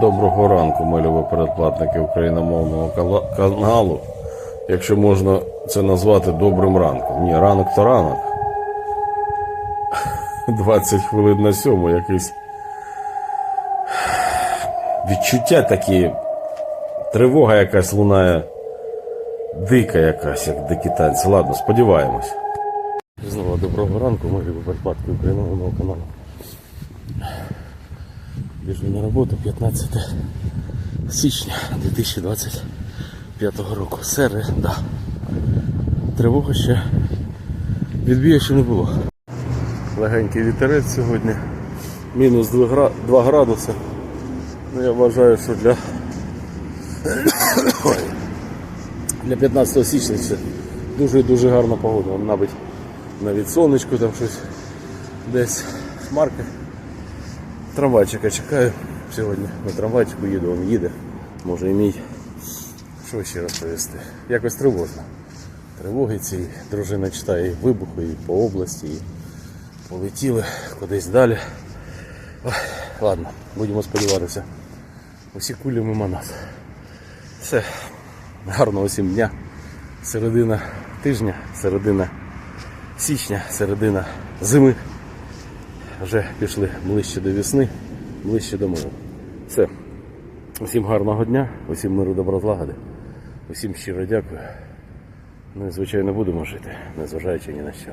Доброго ранку, любі передплатники україномовного каналу. Якщо можна це назвати добрим ранком. Ні, ранок то ранок. 20 хвилин на сьому якийсь відчуття такі, тривога якась лунає, дика якась, як дикі танці. Ладно, сподіваємось. Знову доброго ранку, ми любі передплатники україномовного каналу. Біжу на роботу 15 січня 2025 року. Середа. Тривога ще відбія ще не було. Легенький вітерець сьогодні. Мінус 2, градуси. Ну, я вважаю, що для для 15 січня це дуже дуже гарна погода. Навіть навіть сонечко там щось десь хмарка. Трамвайчика чекаю сьогодні. На трамвайчику їду, він їде. Може і мій. Що ще розповісти? Якось тривожно. Тривоги ці дружина читає і вибухи, і по області, і полетіли кудись далі. Ой, ладно, будемо сподіватися. Усі кулі мимо нас. Все. Гарного всім дня. Середина тижня, середина січня, середина зими вже пішли ближче до весни, ближче до миру. Все. Усім гарного дня, усім миру доброзлагоди. Усім щиро дякую. Ну і звичайно будемо жити, незважаючи ні на що.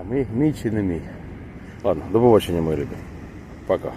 А ми мій чи не мій. Ладно, до побачення, мої любі. Пока.